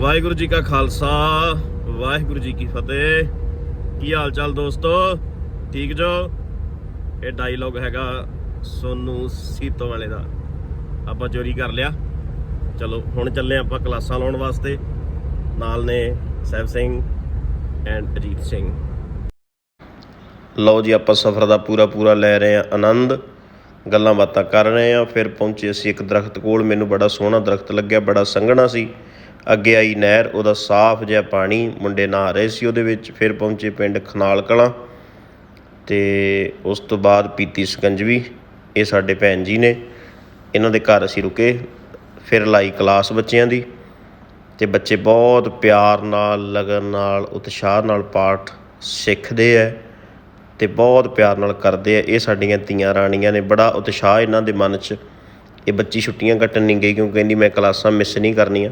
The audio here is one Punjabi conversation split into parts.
ਵਾਹਿਗੁਰੂ ਜੀ ਕਾ ਖਾਲਸਾ, ਵਾਹਿਗੁਰੂ ਜੀ ਕੀ ਫਤਿਹ। ਕੀ ਹਾਲ ਚਾਲ ਦੋਸਤੋ? ਠੀਕ ਜੋ? ਇਹ ਡਾਇਲੌਗ ਹੈਗਾ ਸੋਨੂ ਸੀਤੋ ਵਾਲੇ ਦਾ। ਆਪਾਂ ਚੋਰੀ ਕਰ ਲਿਆ। ਚਲੋ, ਹੁਣ ਚੱਲੇ ਆਪਾਂ ਕਲਾਸਾਂ ਲਾਉਣ ਵਾਸਤੇ। ਨਾਲ ਨੇ ਸਹਿਬ ਸਿੰਘ ਐਂਡ ਅਜੀਤ ਸਿੰਘ। ਲਓ ਜੀ, ਆਪਾਂ ਸਫ਼ਰ ਦਾ ਪੂਰਾ ਪੂਰਾ ਲੈ ਰਹੇ ਆ ਆਨੰਦ। ਗੱਲਾਂ ਬਾਤਾਂ ਕਰ ਰਹੇ ਆ ਫਿਰ ਪਹੁੰਚੇ ਅਸੀਂ ਇੱਕ ਦਰਖਤ ਕੋਲ। ਮੈਨੂੰ ਬੜਾ ਸੋਹਣਾ ਦਰਖਤ ਲੱਗਿਆ, ਬੜਾ ਸੰਘਣਾ ਸੀ। ਅੱਗੇ ਆਈ ਨਹਿਰ, ਉਹਦਾ ਸਾਫ਼ ਜਿਹਾ ਪਾਣੀ ਮੁੰਡੇ ਨਹਾ ਰਹੇ ਸੀ, ਉਹਦੇ ਵਿੱਚ ਫਿਰ ਪਹੁੰਚੇ ਪਿੰਡ ਖਨਾਲ ਕਲਾਂ ਤੇ ਉਸ ਤੋਂ ਬਾਅਦ ਪੀਤੀ ਸਕੰਜਵੀ ਇਹ ਸਾਡੇ ਭੈਣ ਜੀ ਨੇ। ਇਹਨਾਂ ਦੇ ਘਰ ਅਸੀਂ ਰੁਕੇ, ਫਿਰ ਲਾਈ ਕਲਾਸ ਬੱਚਿਆਂ ਦੀ ਤੇ ਬੱਚੇ ਬਹੁਤ ਪਿਆਰ ਨਾਲ, ਲਗਨ ਨਾਲ, ਉਤਸ਼ਾਹ ਨਾਲ ਪਾਠ ਸਿੱਖਦੇ ਐ ਤੇ ਬਹੁਤ ਪਿਆਰ ਨਾਲ ਕਰਦੇ ਆ। ਇਹ ਸਾਡੀਆਂ ਧੀਆਂ ਰਾਣੀਆਂ ਨੇ, ਬੜਾ ਉਤਸ਼ਾਹ ਇਹਨਾਂ ਦੇ ਮਨ 'ਚ। ਇਹ ਬੱਚੀ ਛੁੱਟੀਆਂ ਕੱਟਣ ਨਹੀਂ ਗਈ ਕਿਉਂਕਿ ਕਹਿੰਦੀ ਮੈਂ ਕਲਾਸਾਂ ਮਿਸ ਨਹੀਂ ਕਰਨੀਆਂ।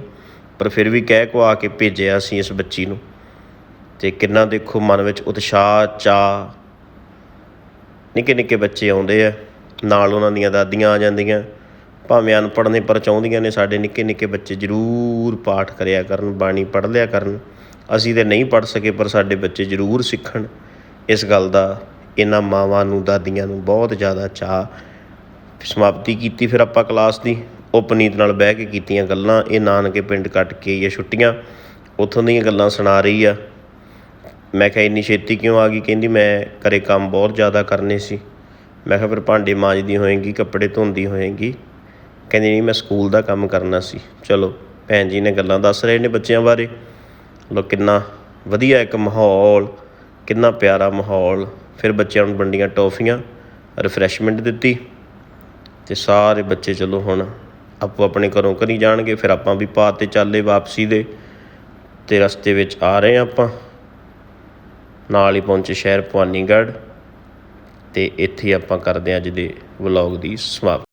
ਪਰ ਫਿਰ ਵੀ ਕਹਿ ਕੁਆ ਕੇ ਭੇਜਿਆ ਅਸੀਂ ਇਸ ਬੱਚੀ ਨੂੰ। ਤੇ ਕਿੰਨਾ ਦੇਖੋ ਮਨ ਵਿੱਚ ਉਤਸ਼ਾਹ ਚਾਹ ਨਿੱਕੇ ਨਿੱਕੇ ਬੱਚੇ ਆਉਂਦੇ ਆ, ਨਾਲ ਉਹਨਾਂ ਦੀਆਂ ਦਾਦੀਆਂ ਆ ਜਾਂਦੀਆਂ। ਭਾਵੇਂ ਅਨਪੜ੍ਹ ਨੇ ਪਰ ਚਾਹੁੰਦੀਆਂ ਨੇ ਸਾਡੇ ਨਿੱਕੇ ਨਿੱਕੇ ਬੱਚੇ ਜ਼ਰੂਰ ਪਾਠ ਕਰਿਆ ਕਰਨ, ਬਾਣੀ ਪੜ੍ਹ ਲਿਆ ਕਰਨ। ਅਸੀਂ ਤੇ ਨਹੀਂ ਪੜ੍ਹ ਸਕੇ, ਪਰ ਸਾਡੇ ਬੱਚੇ ਜ਼ਰੂਰ ਸਿੱਖਣ। ਇਸ ਗੱਲ ਦਾ ਇਹਨਾਂ ਮਾਵਾਂ ਨੂੰ, ਦਾਦੀਆਂ ਨੂੰ ਬਹੁਤ ਜ਼ਿਆਦਾ ਚਾਹ ਸਮਾਪਤੀ ਕੀਤੀ ਫਿਰ ਆਪਾਂ ਕਲਾਸ ਦੀ। ਉਪਨੀਤ ਨਾਲ ਬਹਿ ਕੇ ਕੀਤੀਆਂ ਗੱਲਾਂ, ਇਹ ਨਾਨਕੇ ਪਿੰਡ ਕੱਟ ਕੇ ਆਈ ਆ ਛੁੱਟੀਆਂ, ਉੱਥੋਂ ਦੀਆਂ ਗੱਲਾਂ ਸੁਣਾ ਰਹੀ ਆ। ਮੈਂ ਕਿਹਾ, ਇੰਨੀ ਛੇਤੀ ਕਿਉਂ ਆ ਗਈ? ਕਹਿੰਦੀ, ਮੈਂ ਘਰੇ ਕੰਮ ਬਹੁਤ ਜ਼ਿਆਦਾ ਕਰਨੇ ਸੀ। ਮੈਂ ਕਿਹਾ, ਫਿਰ ਭਾਂਡੇ ਮਾਂਜਦੀ ਹੋਏਗੀ, ਕੱਪੜੇ ਧੋਂਦੀ ਹੋਏਗੀ। ਕਹਿੰਦੀ, ਨਹੀਂ, ਮੈਂ ਸਕੂਲ ਦਾ ਕੰਮ ਕਰਨਾ ਸੀ। ਚਲੋ, ਭੈਣ ਜੀ ਨੇ ਗੱਲਾਂ ਦੱਸ ਰਹੇ ਨੇ ਬੱਚਿਆਂ ਬਾਰੇ। ਲੋ, ਕਿੰਨਾ ਵਧੀਆ ਇੱਕ ਮਾਹੌਲ, ਕਿੰਨਾ ਪਿਆਰਾ ਮਾਹੌਲ। ਫਿਰ ਬੱਚਿਆਂ ਨੂੰ ਵੰਡੀਆਂ ਟੌਫੀਆਂ, ਰਿਫਰੈਸ਼ਮੈਂਟ ਦਿੱਤੀ ਤੇ ਸਾਰੇ ਬੱਚੇ ਚਲੋ ਹੁਣ ਆਪੋ ਆਪਣੇ ਘਰੋਂ ਘਰੀ ਜਾਣਗੇ, ਫਿਰ ਆਪਾਂ ਵੀ ਪਾ ਤੇ ਚੱਲੇ ਵਾਪਸੀ ਦੇ ਤੇ ਰਸਤੇ ਵਿੱਚ ਆ ਰਹੇ ਹਾਂ ਆਪਾਂ। ਨਾਲ ਹੀ ਪਹੁੰਚੇ ਸ਼ਹਿਰ ਭਵਾਨੀਗੜ੍ਹ ਤੇ ਇੱਥੇ ਆਪਾਂ ਕਰਦੇ ਹਾਂ ਅੱਜ ਦੇ ਵਲੌਗ ਦੀ ਸਮਾਪਤੀ।